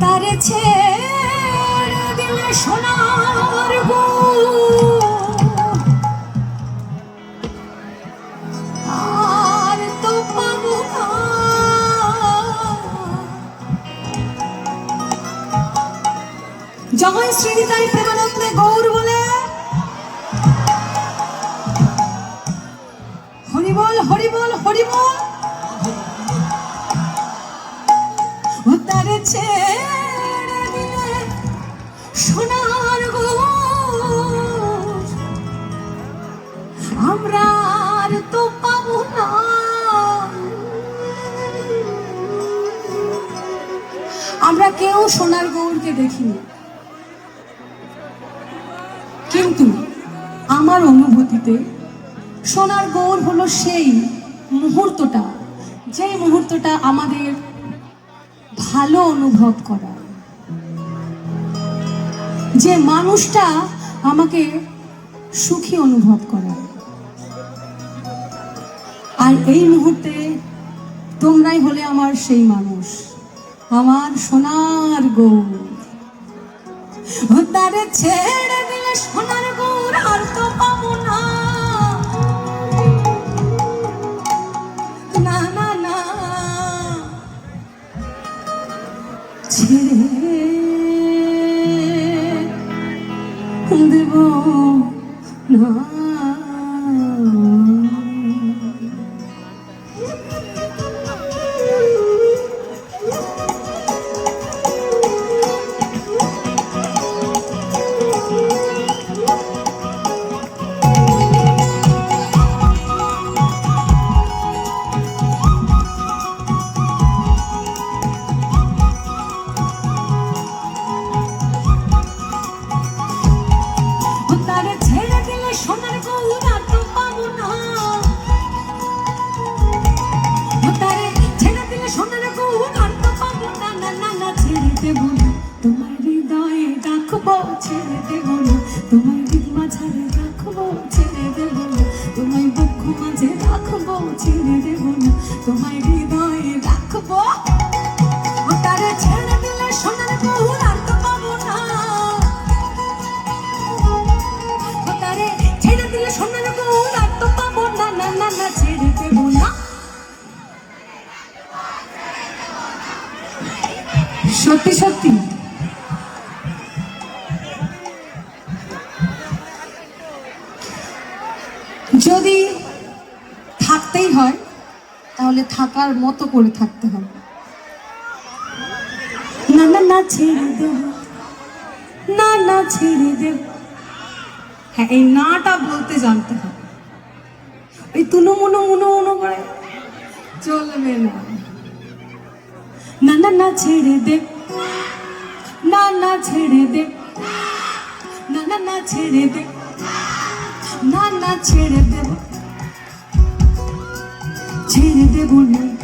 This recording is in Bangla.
তারে দিলে সোনার আর তো পাবো না। জয় শ্রীনিতাই প্রেমানন্দে গৌর বলে। হরিবল হরিবল হরিবল। ছেড়ে কেউ সোনার গৌরকে দেখিনি। কিন্তু আমার অনুভূতিতে সোনার গৌর হলো সেই মুহূর্তটা, যেই মুহূর্তটা আমাদের ভালো অনুভব করা। যে মানুষটা আমাকে সুখী অনুভব করা। আর এই মুহূর্তে তোমরাই হলে আমার সেই মানুষ। আমার সোনার গৌর। ছেড়ে দিলে সোনার গৌর আর তো পাবো না। না না না। দেব। না তোমার হৃদয়ে রাখব, ছেড়ে দেব। না তোমার হৃদ মাঝারে রাখব, ছেড়ে দেব। না তোমায় বক্ষ মাঝে রাখব, ছেড়ে দেব। না তোমায় হৃদয়ে সত্যি সত্যি। যদি থাকতেই হয়, তাহলে থাকার মতো করে থাকতে হবে। না না না, ছেড়ে দেব না না, ছেড়ে দেব হ্যাঁ এই নাটা বলতে জানতে হবে। ওই তুনু মুনু মুনু মুনু করে চলবে না। না না ছেড়ে দে। না না ছেড়ে দে। না না না ছেড়ে দে। না না ছেড়ে দেব ছেড়ে দেব না